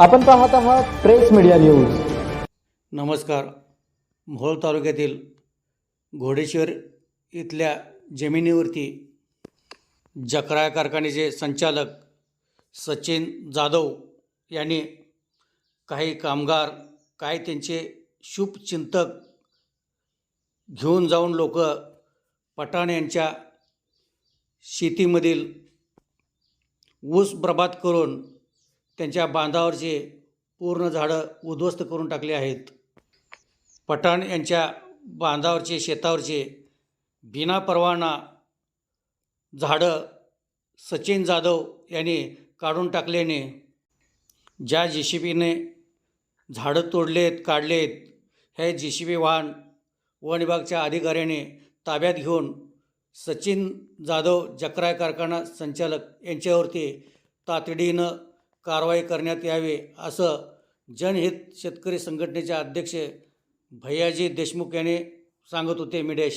आपण पाहत आहात प्रेस मीडिया न्यूज. नमस्कार. मोहोळ तालुक्यातील घोडेश्वर इथल्या जमिनीवरती जकरा कारखान्याचे संचालक सचिन जाधव यांनी काही कामगार काय त्यांचे शुभचिंतक घेऊन जाऊन लोक पठाण यांच्या शेतीमधील ऊस बर्बाद करून त्यांच्या बांधावरचे पूर्ण झाडं उद्ध्वस्त करून टाकले आहेत. पठाण यांच्या बांधावरचे शेतावरचे बिना परवाना झाडं सचिन जाधव यांनी काढून टाकल्याने ज्या जे सी बीने झाडं तोडलेत काढलेत हे जे सी बी वाहन वन विभागच्या अधिकाऱ्याने ताब्यात घेऊन सचिन जाधव जकराय कारखाना संचालक यांच्यावरती तातडीनं कारवाई करण्यात यावी असं जनहित शेतकरी संघटनेचे अध्यक्ष भैयाजी देशमुख यांनी सांगत होते मीडियाशी.